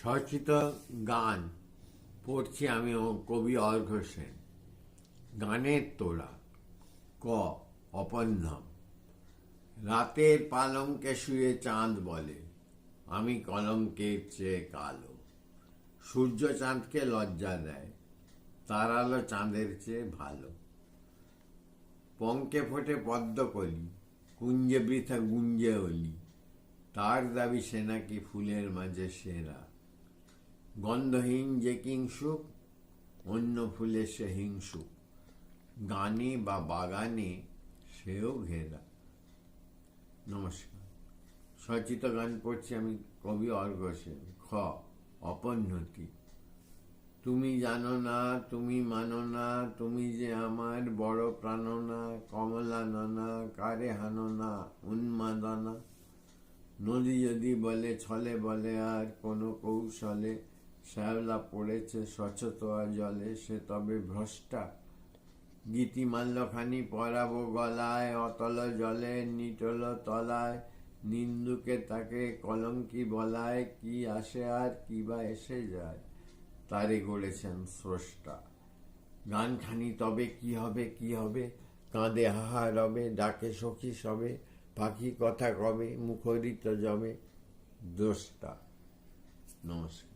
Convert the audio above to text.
স্বরচিত গান পড়ছি আমি কবি অর্ঘ সেন। গানের তোড়া ক, অপন্নম। রাতের পালঙ্কে শুয়ে চাঁদ বলে, আমি কলঙ্কের চেয়ে কালো। সূর্য চাঁদকে লজ্জা দেয় তার আলো চাঁদের চেয়ে ভালো। পঙ্কে ফোটে পদ্ম পদ্মকলি কুঞ্জে বৃথা গুঞ্জে অলি। তার দাবি সে নাকি ফুলের মাঝে সেরা। গন্ধহীন যে কিংসুক, অন্য ফুলে সে হিংসুক। গানে বা বাগানে সেও ঘেরা। নমস্কার। সচিত গান পড়ছি আমি কবি অর্ঘ সেন। খ, অপন্নতি। তুমি জানো না, তুমি মানো না, তুমি যে আমার বড় প্রাণনা, কমলা নানা, কারে হানো না, উন্মাদনা। নদী যদি বলে, ছলে বলে, আর কোনো কৌশলে শ্যাওলা পড়েছে স্বচ্ছতোয়া জলে, সে তবে ভ্রষ্টা। গীতিমাল্যখানি পরাবো গলায়, অতল জলে, নিটল তলায়। নিন্দুকে তাকে কলঙ্কি বলায়, কি আসে আর কি বা এসে যায়, তারে গড়েছেন স্রষ্টা। গানখানি তবে কি হবে কি হবে? কাঁদে হাহা রবে, ডাকে সখী সবে, পাখি কথা কবে, মুখরিত জবে দ্রষ্টা। নমস্কার।